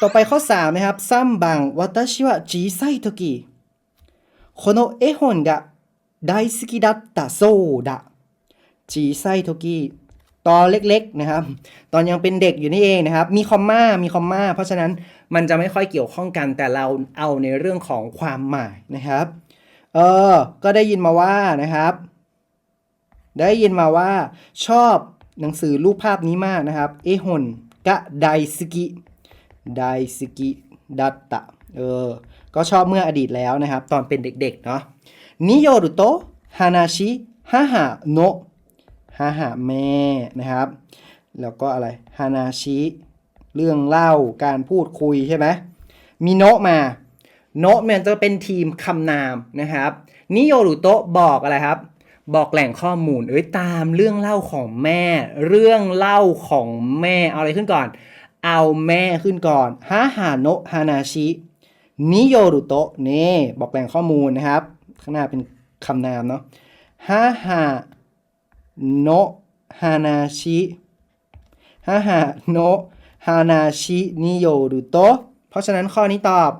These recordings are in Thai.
ต่อไปข้อ 3 นะครับซัมบังวัตชิวะจีไซโตกิこの絵本が大好きだったそうだจีไซโตกิตอนเล็กๆนะครับ ตอนยังเป็นเด็กอยู่นี่เองนะครับ มีคอมมามีคอมมาเพราะฉะนั้นมันจะไม่ค่อยเกี่ยวข้องกันแต่เราเอาในเรื่องของความหมายนะครับ เออ ก็ได้ยินมาว่านะครับ ได้ยินมาว่าชอบหนังสือรูปภาพนี้มากนะครับ เอฮอนกะไดสกิ ไดสกิดัตตะเออ ก็ชอบเมื่ออดีตแล้วนะครับ ตอนเป็นเด็กๆเนาะนิโยรุโตะฮานาชิฮาฮาโนฮาฮาแม่นะครับ แล้วก็อะไรฮานาชิเรื่องเล่าการพูดคุยใช่ไหมมีโนะมาโนะมันจะเป็นทีมคำนามนะครับนิโยรุโตะบอกอะไรครับ บอกแหล่งข้อมูลเอ้ยตามเรื่องเล่าของแม่ เรื่องเล่าของแม่เอาอะไรขึ้นก่อน เอาแม่ขึ้นก่อนฮาฮาโนะฮานาชินิโยรุโตะนี่บอกแหล่งข้อมูลนะครับ ข้างหน้าเป็นคำนามเนาะฮาฮาโนะฮานาชิฮาฮาโนะฮานาชินิโยรุโตะเพราะฉะนั้นข้อนี้ตอบ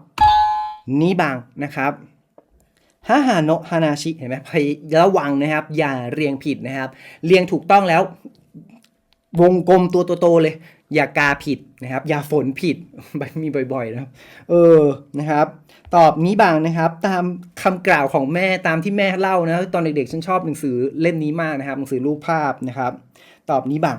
นิบังนะครับฮาฮาโนะฮานาชิเห็นไหมพยระวังนะครับ อย่าเรียงผิดนะครับ เรียงถูกต้องแล้ว วงกลมตัวโตๆเลย อย่ากาผิดนะครับ อย่าฝนผิดมีบ่อยๆนะครับ เออนะครับ ตอบนี้บางนะครับ ตามคำกล่าวของแม่ตามที่แม่เล่านะตอนเด็กๆฉันชอบหนังสือเล่มนี้มากนะครับ หนังสือรูปภาพนะครับ ตอบนี้บาง